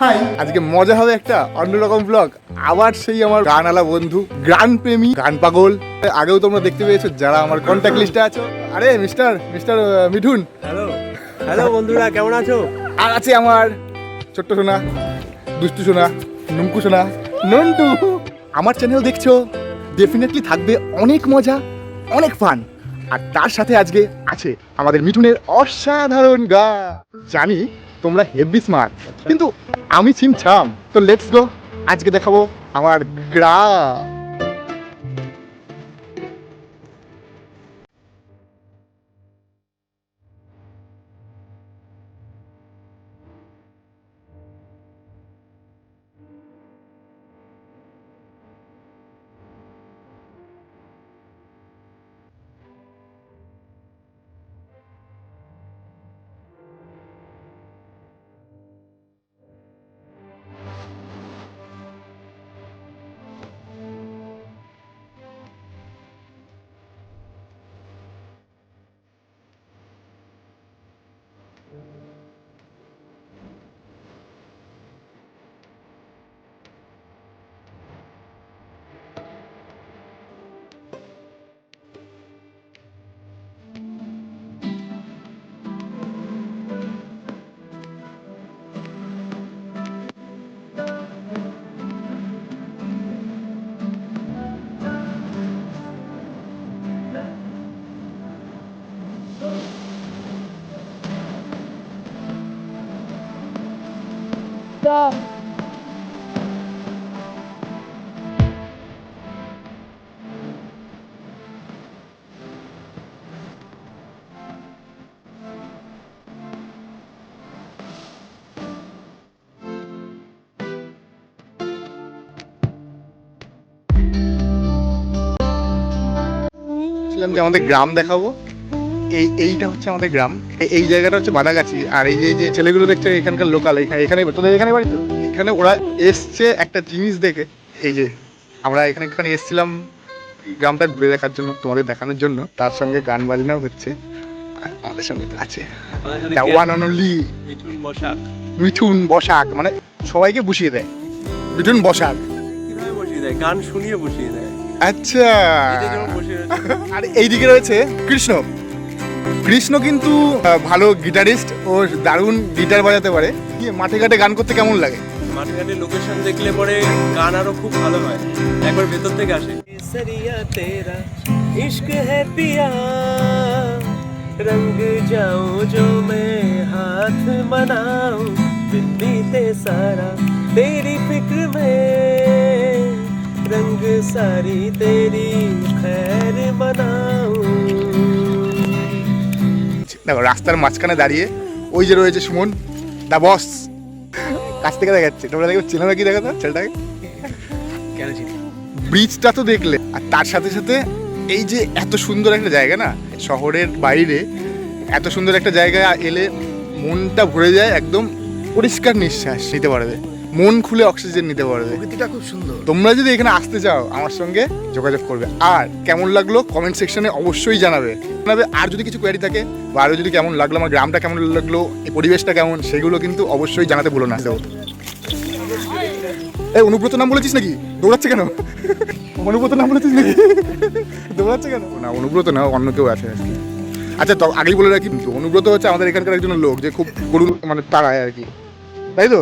High. আজকে মজা হবে একটা অন্যরকম ব্লগ আবার সেই আমার গানওয়ালা বন্ধু গান প্রেমী গান পাগল। আগেও তোমরা দেখতে পেয়েছ যারা আমার কন্ট্যাক্ট লিস্টে আছো। আরে mister mister Mithun. Hello hello বন্ধুরা কেমন আছো? আর আছে আমার ছোট্ট সোনা দুষ্টু সোনা নুমকু সোনা নন্টু। আমার চ্যানেল দেখছ? ডেফিনেটলি থাকবে অনেক মজা অনেক ফান আর তার সাথে আজকে আছে আমাদের মিঠুনের অসাধারণ গা। জানি তোমরা হেভি স্মার্ট কিন্তু আমি ছিমছাম তো লেটস গো আজকে দেখাবো আমার গ্রা ছিলাম যে আমাদের গ্রাম দেখাবো। এই এইটা হচ্ছে আমাদের গ্রাম। এই জায়গাটা হচ্ছে বাদাগাছি আর এই যে যে ছেলেগুলো দেখছে এখানকার লোকাল এখানে এখানে তোদের এখানে বাড়ি তো? এখানে ওরা এসছে একটা জিনিস দেখে। এই যে আমরা এখানে এখানে এসছিলাম গ্রামটা ঘুরে দেখার জন্য তোমাদের দেখানোর জন্য। তার সঙ্গে গান বাজনাও হচ্ছে। আমাদের সঙ্গে আছে। One on only Mithun Basak. Mithun Basak. মানে সবাইকে বসিয়ে দেয়। মিঠুন বসাক। কীভাবে বসিয়ে দেয়? গান শুনিয়ে বসিয়ে দেয়। আচ্ছা। আর এইদিকে রয়েছে কৃষ্ণ। কৃষ্ণ কিন্তু আহ, ভালো গিটারিস্ট ও দারুণ গিটার বাজাতে পারে কি মাঠে ঘাটে গান করতে কেমন লাগে মাঠে ঘাটে লোকেশন দেখলে পরে গান আরো খুব ভালো হয় একবার ভেতর থেকে আসে সরিয়া তেরা ইশক है पिया रंग जाऊं जो मैं हाथ मनाऊं दिन बीते सारा तेरी फिक्र में रंग सारी तेरी खैर मनाऊं দেখো রাস্তার মাঝখানে দাঁড়িয়ে ওই যে রয়েছে সুমন দা বস কাছ থেকে দেখাচ্ছে। তোমরা দেখো চেনো নাকি দেখো তো ছেলেটাকে? কেন ব্রিজটা তো দেখলে। আর তার সাথে সাথে এই যে এত সুন্দর একটা জায়গা না শহরের বাইরে এত সুন্দর একটা জায়গায় এলে মনটা ভরে যায় একদম পরিষ্কার নিঃশ্বাস নিতে পারবে। মন খুলে অক্সিজেন নিতে পারবে। প্রকৃতিটা খুব সুন্দর। তোমরা যদি এখানে আসতে চাও আমার সঙ্গে যোগাযোগ করবে। আর কেমন লাগল কমেন্ট সেকশনে অবশ্যই জানাবে। জানাবে আর যদি কিছু কোয়ারি থাকে বা আরও যদি কেমন লাগল আমার গ্রামটা কেমন লাগল এই পরিবেশটা কেমন সেগুলো কিন্তু অবশ্যই জানাতে ভুলো না। এই অনুব্রত নাম বলেছিস নাকি? দৌড়াচ্ছে কেন? অনুব্রত নাম বলেছিস নাকি? দৌড়াচ্ছে কেন? না অনুব্রত না অন্য কেউ আছে আর কি। আচ্ছা তো আগেই বলে রাখি অনুব্রত হচ্ছে আমাদের এখানকার একজন লোক যে খুব গরু মানে তাড়ায় আর কি। তাই তো?